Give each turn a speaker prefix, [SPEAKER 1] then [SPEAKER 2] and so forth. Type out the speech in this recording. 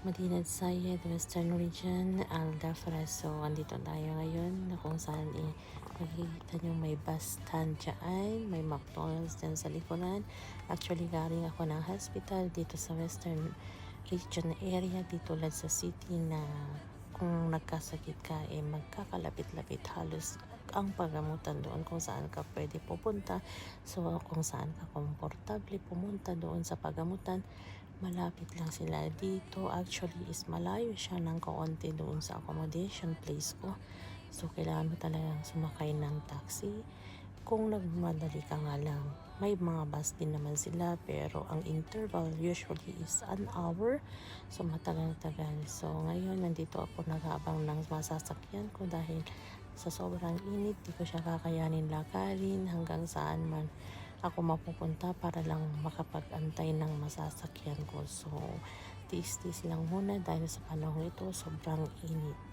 [SPEAKER 1] Madinat Sayed, Western Region, Aldafra. So, andito tayo ngayon na kung saan eh, makikita nyo may bus stand dyan, may McDonald's dyan sa likuran. Actually, galing ako ng hospital dito sa Western Region area, dito lang sa city na kung nagkasakit ka, eh magkakalapit-lapit halos ang pagamutan doon kung saan ka pwede pupunta. So, kung saan ka komportable pumunta doon sa pagamutan, malapit lang sila dito. Actually, is malayo siya ng kaunti doon sa accommodation place ko. So, kailangan mo talagang sumakay ng taxi. Kung nagmadali ka nga lang, may mga bus din naman sila pero ang interval usually is an hour. So, matagal-tagal. So, ngayon, nandito ako naghabang ng masasakyan ko dahil sa sobrang init, di ko siya kakayanin lakarin hanggang saan man ako mapupunta para lang makapag-antay ng masasakyan ko. So, tiis-tiis lang muna dahil sa panahon ito, sobrang init.